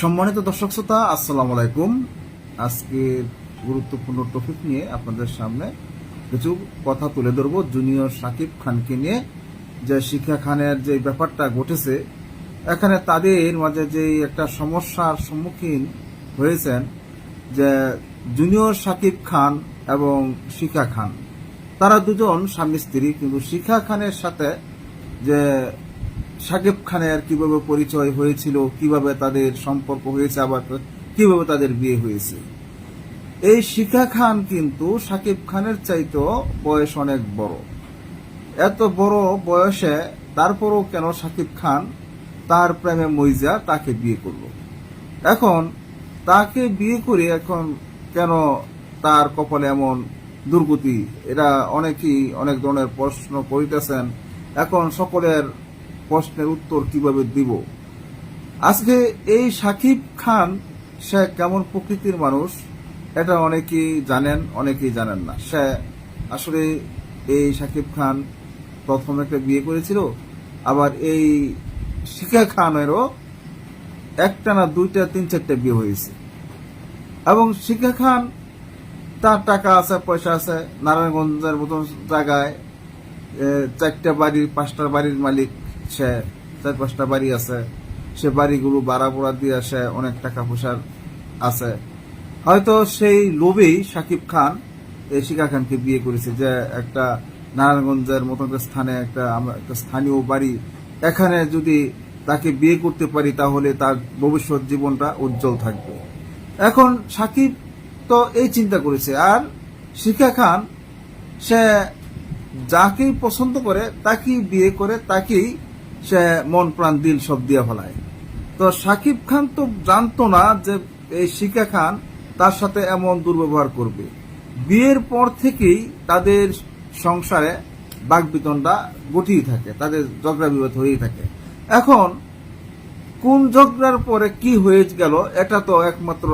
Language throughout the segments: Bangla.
সম্মানিত দর্শক শ্রোতা, আসসালামু আলাইকুম। আজকে গুরুত্বপূর্ণ টপিক নিয়ে আপনাদের সামনে কিছু কথা তুলে ধরবো জুনিয়র সাকিব খানকে নিয়ে। যে শিক্ষা খানের যে ব্যাপারটা ঘটেছে, এখানে তাদের মাঝে যে একটা সমস্যার সম্মুখীন হয়েছেন, যে জুনিয়র সাকিব খান এবং শিখা খান। তারা দুজন স্বামী স্ত্রী, কিন্তু শিখা খানের সাথে যে সাকিব খানের কীভাবে পরিচয় হয়েছিল, কীভাবে তাদের সম্পর্ক হয়েছে, আবার কীভাবে তাদের বিয়ে হয়েছে। এই শিখা খান কিন্তু সাকিব খানের চাইতেও বয়স অনেক বড়। এত বড় বয়সে তারপরও কেন সাকিব খান তার প্রেমে মইজা তাকে বিয়ে করল? এখন তাকে বিয়ে করে এখন কেন তার কপালে এমন দুর্গতি? এরা অনেকেই অনেক ধরনের প্রশ্ন করিতেছেন। এখন সকলের প্রশ্নের উত্তর কীভাবে দিব? আজকে এই সাকিব খান, সে কেমন প্রকৃতির মানুষ? এটা অনেকেই জানেন অনেকেই জানেন না। সে আসলে এই সাকিব খান প্রথম একটা বিয়ে করেছিল, আবার এই শিখা খানেরও একটা না দুইটা, তিন চারটা বিয়ে হয়েছে। এবং শিখা খান, তার টাকা আছে, পয়সা আছে, নারায়ণগঞ্জের মতন জায়গায় চারটা বাড়ির, পাঁচটা বাড়ির মালিক। সে চার পাঁচটা বাড়ি আছে, সে বাড়িগুলো বাড়া পোড়া দিয়ে সে অনেক টাকা পয়সার আছে। হয়তো সেই লোভেই সাকিব খান এই শিখা খানকে বিয়ে করেছে যে একটা নারায়ণগঞ্জের মতো একটা স্থানে একটা একটা স্থানীয় বাড়ি, এখানে যদি তাকে বিয়ে করতে পারি তাহলে তার ভবিষ্যৎ জীবনটা উজ্জ্বল থাকবে। এখন সাকিব তো এই চিন্তা করেছে, আর শিখা খান সে যাকেই পছন্দ করে তাকেই বিয়ে করে তাকেই সে মন প্রাণ দিল সব দিয়ে ফেলায়। তো সাকিব খান তো জানতো না যে এই শিখা খান তার সাথে এমন দুর্ব্যবহার করবে। বিয়ের পর থেকেই তাদের সংসারে বাগবিতনটা গঠিয়ে থাকে, তাদের ঝগড়া বিবাদ হয়েই থাকে। এখন কোন ঝগড়ার পরে কি হয়ে গেল, এটা তো একমাত্র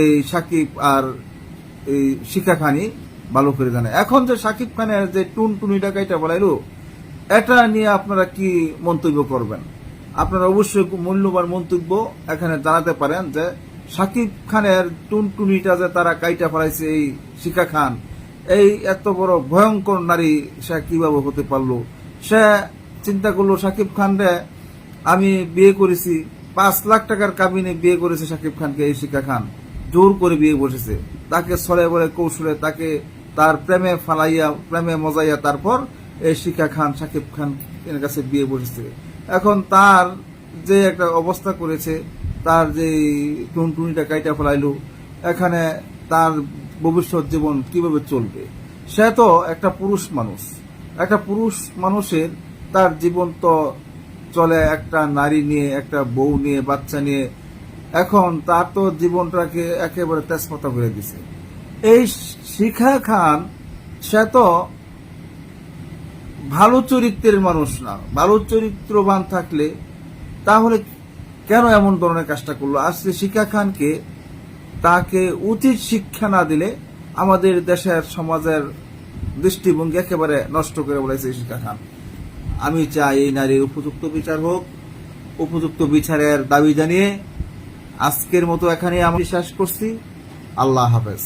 এই সাকিব আর এই শিখা খানই ভালো করে জানে। এখন যে সাকিব খানের যে টুন টুনি ডাকাইটা বলাইলো এটা নিয়ে আপনারা কি মন্তব্য করবেন? আপনারা অবশ্যই মূল্যবান মন্তব্য এখানে জানাতে পারেন যে সাকিব খানের টুন টুনিটা যে তারা কাইটা ফেলাইছে এই শিখা খান, এই এত বড় ভয়ঙ্কর নারী সে কীভাবে হতে পারল? সে চিন্তা করল, সাকিব খান রে আমি বিয়ে করেছি, পাঁচ লাখ টাকার কাবিনে বিয়ে করেছে সাকিব খানকে এই শিখা খান, জোর করে বিয়ে বসেছে। তাকে সরে বলে কৌশলে তাকে তার প্রেমে ফালাইয়া, প্রেমে মজাইয়া তারপর এই শিখা খান, সাকিব খান এর কাছে বিয়ে বসেছে। এখন তার যে একটা অবস্থা করেছে, তার যে টুনটুনিটা কাইটা ফেলাইলো, এখানে তার ভবিষ্যৎ জীবন কীভাবে চলবে? সে তো একটা পুরুষ মানুষ। একটা পুরুষ মানুষের তার জীবন তো চলে একটা নারী নিয়ে, একটা বউ নিয়ে, বাচ্চা নিয়ে। এখন তার তো জীবনটাকে একেবারে তেজপাতা করে দিছে। এই শিখা খান, সে তো ভালো চরিত্রের মানুষ না, ভালো চরিত্রবান থাকলে তাহলে কেন এমন ধরনের কাজটা করল? আজকে শিখা খানকে তাকে উচিত শিক্ষা না দিলে আমাদের দেশের সমাজের দৃষ্টিভঙ্গি একেবারে নষ্ট করে বলেছে শিখা খান। আমি চাই এই নারীর উপযুক্ত বিচার হোক, উপযুক্ত বিচারের দাবি জানিয়ে আজকের মতো এখানে আমি শেষ করছি। আল্লাহ হাফেজ।